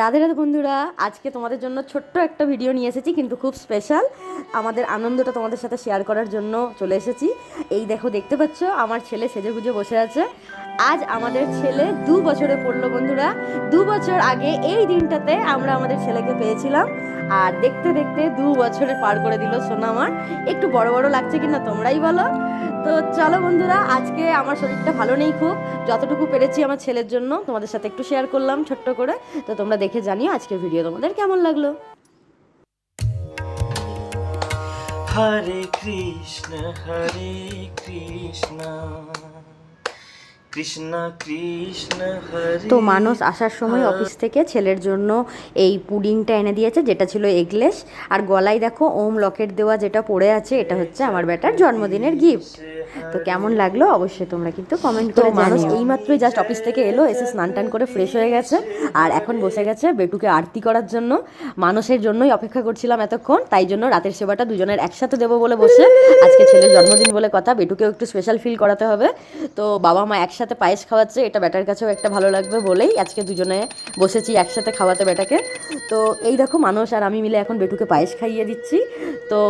রাধে রাধে বন্ধুরা, আজকে তোমাদের জন্য ছোট্ট একটা ভিডিও নিয়ে এসেছি, কিন্তু খুব স্পেশাল আমাদের আনন্দটা তোমাদের সাথে শেয়ার করার জন্য চলে এসেছি। এই দেখো, দেখতে পাচ্ছ, আমার ছেলে সেজে গুজে বসে আছে। আজ আমাদের ছেলে দু বছরে পড়ল বন্ধুরা। দু বছর আগে এই দিনটাতে আমরা আমাদের ছেলেকে পেয়েছিলাম। আর দেখতে দেখতে দু বছরে পার করে দিল সোনা আমার একটু বড় বড় লাগছে কিনা তোমরাই বলো। তো চলো বন্ধুরা, আজকে আমার শরীরটা ভালো নেই খুব। যতটুকু পেরেছি আমার ছেলের জন্য, তোমাদের সাথে একটু শেয়ার করলাম ছোট্ট করে। তো তোমরা দেখে জানিও আজকের ভিডিও তোমাদের কেমন লাগল। হরে কৃষ্ণ হরে কৃষ্ণ। কৃষ্ণ কৃষ্ণ তো মানুষ আসার সময় অফিস থেকে ছেলের জন্য এই পুডিংটা এনে দিয়েছে যেটা ছিল এগলেস আর গলায় দেখো ওম লকেট দেওয়া যেটা পড়ে আছে এটা হচ্ছে আমার বেটার জন্মদিনের গিফট তো কেমন লাগল? অবশ্যই তোমরা কিন্তু কমেন্ট করে মানুষ এইমাত্রই জাস্ট অফিস থেকে এলো এসে স্নান টান করে ফ্রেশ হয়ে গেছে। আর এখন বসে গেছে বেটুকে আরতি করার জন্য। মানুষের জন্যই অপেক্ষা করছিলাম এতক্ষণ তাই জন্য রাতের সেবাটা দুজনের একসাথে দেবো বলে বসে। আজকে ছেলের জন্মদিন বলে কথা বেটুকেও একটু স্পেশাল ফিল করাতে হবে। তো বাবা মা একসাথে পায়েস খাওয়াচ্ছে এটা ব্যাটার কাছেও একটা ভালো লাগবে বলেই আজকে দুজনে বসেছি একসাথে খাওয়াতে বেটাকে তো এই দেখো মানুষ আর আমি মিলে এখন বেটুকে পায়েস খাইয়ে দিচ্ছি। তো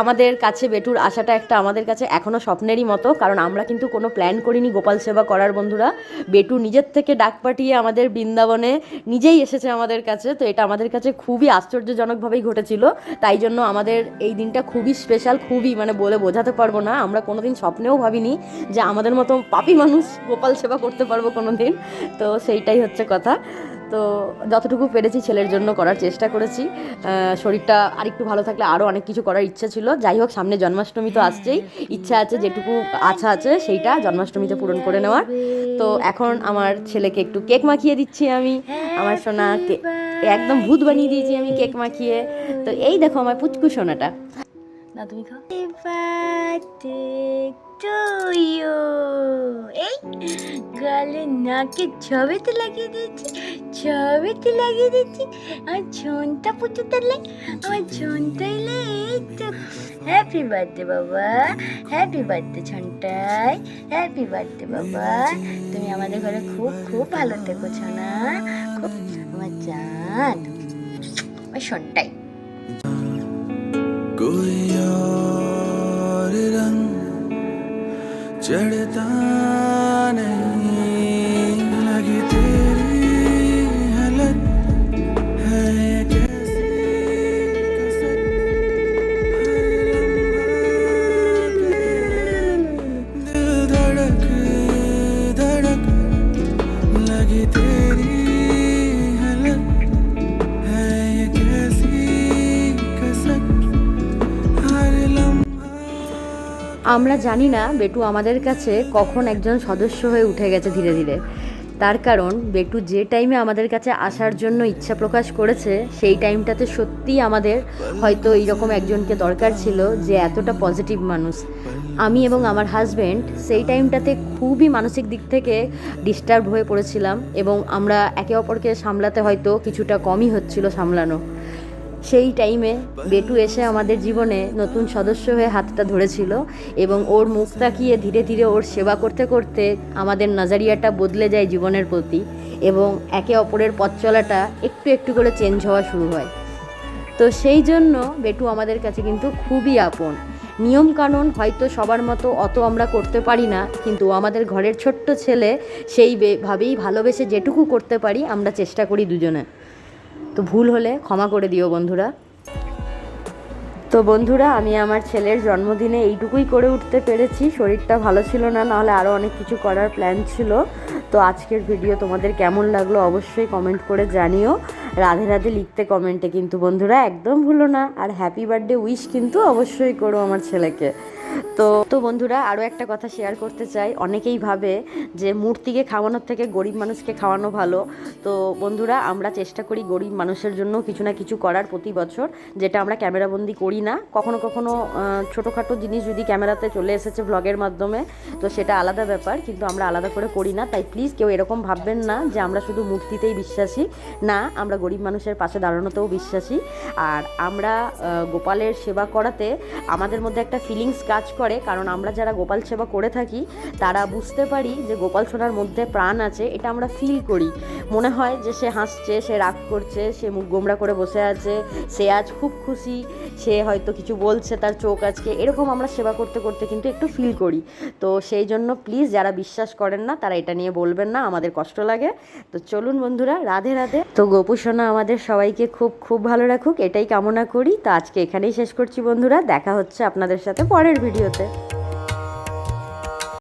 আমাদের কাছে বেটুর আশাটা একটা আমাদের কাছে এখনও স্বপ্নেরই মতো কারণ আমরা কিন্তু কোনো প্ল্যান করিনি গোপাল সেবা করার বন্ধুরা। বেটু নিজের থেকে ডাক পাঠিয়ে আমাদের বৃন্দাবনে নিজেই এসেছে আমাদের কাছে, তো এটা আমাদের কাছে খুবই আশ্চর্যজনকভাবেই ঘটেছিল। তাই জন্য আমাদের এই দিনটা খুবই স্পেশাল খুবই মানে বলে বোঝাতে পারব না। আমরা কোনোদিন স্বপ্নেও ভাবিনি যে আমাদের মতো পাপি মানুষ গোপাল সেবা করতে পারব কোনো দিন তো সেইটাই হচ্ছে কথা। তো যতটুকু পেরেছি ছেলের জন্য করার চেষ্টা করেছি। শরীরটা আরেকটু ভালো থাকলে আরও অনেক কিছু করার ইচ্ছা ছিল। যাই হোক, সামনে জন্মাষ্টমী তো আসছেই। ইচ্ছা আছে, যেটুকু আশা আছে, সেইটা জন্মাষ্টমীতে পূরণ করে নেওয়ার। তো এখন আমার ছেলেকে একটু কেক মাখিয়ে দিচ্ছি আমি। আমার সোনা একদম ভূত বানিয়ে দিয়েছি আমি কেক মাখিয়ে। তো এই দেখো আমার পুচকু সোনাটা। না, তুমি খাও। এই, গালে নাকে ছবিতে লাগিয়ে দিয়েছি। ছবিতে লাগিয়ে দিয়েছি আর ঝনটা পুজোতে লাই আমার ঝনটা এলে এই তো হ্যাপি বার্থডে বাবা হ্যাপি বার্থডে ছনটাই হ্যাপি বার্থডে বাবা তুমি আমাদের ঘরে খুব খুব ভালো থেকো ছনা খুব আমার জান আমার সনটাই कोई और रंग चढ़ता আমরা জানি না বেটু আমাদের কাছে কখন একজন সদস্য হয়ে উঠে গেছে ধীরে ধীরে। তার কারণ, বেটু যে টাইমে আমাদের কাছে আসার জন্য ইচ্ছা প্রকাশ করেছে, সেই টাইমটাতে সত্যিই আমাদের হয়তো এইরকম একজনকে দরকার ছিল যে এতটা পজিটিভ মানুষ। আমি এবং আমার হাজব্যান্ড সেই টাইমটাতে খুবই মানসিক দিক থেকে ডিস্টার্ব হয়ে পড়েছিলাম এবং আমরা একে অপরকে সামলাতে হয়তো কিছুটা কমই হচ্ছিল সামলানো। সেই টাইমে বেটু এসে আমাদের জীবনে নতুন সদস্য হয়ে হাতটা ধরেছিল এবং ওর মুখ তাকিয়ে ধীরে ধীরে ওর সেবা করতে করতে আমাদের নজারিয়াটা বদলে যায় জীবনের প্রতি এবং একে অপরের পথ চলাটা একটু একটু করে চেঞ্জ হওয়া শুরু হয়। তো সেই জন্য বেটু আমাদের কাছে কিন্তু খুবই আপন। নিয়মকানুন হয়তো সবার মতো অত আমরা করতে পারি না, কিন্তু আমাদের ঘরের ছোট্ট ছেলে, সেই বে- ভাবেই ভালোবেসে যেটুকু করতে পারি আমরা চেষ্টা করি দুজনে। তো ভুল হলে ক্ষমা করে দিও বন্ধুরা। তো বন্ধুরা, আমি আমার ছেলের জন্মদিনে এইটুকুই করে উঠতে পেরেছি। শরীরটা ভালো ছিল না, নাহলে আরও অনেক কিছু করার প্ল্যান ছিল। তো আজকের ভিডিও তোমাদের কেমন লাগল অবশ্যই কমেন্ট করে জানিও। রাধে রাধে লিখতে কমেন্টে কিন্তু বন্ধুরা একদম ভুলো না। আর হ্যাপি বার্থডে উইশ কিন্তু অবশ্যই করো আমার ছেলেকে। তো তো বন্ধুরা আরও একটা কথা শেয়ার করতে চাই। অনেকেই ভাবে যে মূর্তিকে খাওয়ানোর থেকে গরিব মানুষকে খাওয়ানো ভালো। তো বন্ধুরা, আমরা চেষ্টা করি গরিব মানুষের জন্য কিছু না কিছু করার প্রতি বছর, যেটা আমরা ক্যামেরাবন্দি করি না। কখনো কখনো ছোটোখাটো জিনিস যদি ক্যামেরাতে চলে এসেছে ব্লগের মাধ্যমে, তো সেটা আলাদা ব্যাপার, কিন্তু আমরা আলাদা করে করি না। তাই প্লিজ কেউ এরকম ভাববেন না যে আমরা শুধু মূর্তিতেই বিশ্বাসী। না, আমরা গরিব মানুষের পাশে দাঁড়ানোতেও বিশ্বাসী। আর আমরা গোপালের সেবা করাতে আমাদের মধ্যে একটা ফিলিংস কাজ কাজ করে, কারণ আমরা যারা গোপাল সেবা করে থাকি, তারা বুঝতে পারি যে গোপাল সোনার মধ্যে প্রাণ আছে, এটা আমরা ফিল করি। মনে হয় যে সে হাসছে, সে রাগ করছে, সে মুখ গোমরা করে বসে আছে, সে আজ খুব খুশি, সে হয়তো কিছু বলছে তার চোখ আজকে, এরকম আমরা সেবা করতে করতে কিন্তু একটু ফিল করি। তো সেই জন্য প্লিজ যারা বিশ্বাস করেন না, তারা এটা নিয়ে বলবেন না, আমাদের কষ্ট লাগে। তো চলুন বন্ধুরা, রাধে রাধে। তো গোপুসোনা আমাদের সবাইকে খুব খুব ভালো রাখুক, এটাই কামনা করি। তো আজকে এখানেই শেষ করছি বন্ধুরা, দেখা হচ্ছে আপনাদের সাথে পরের ভিডিওতে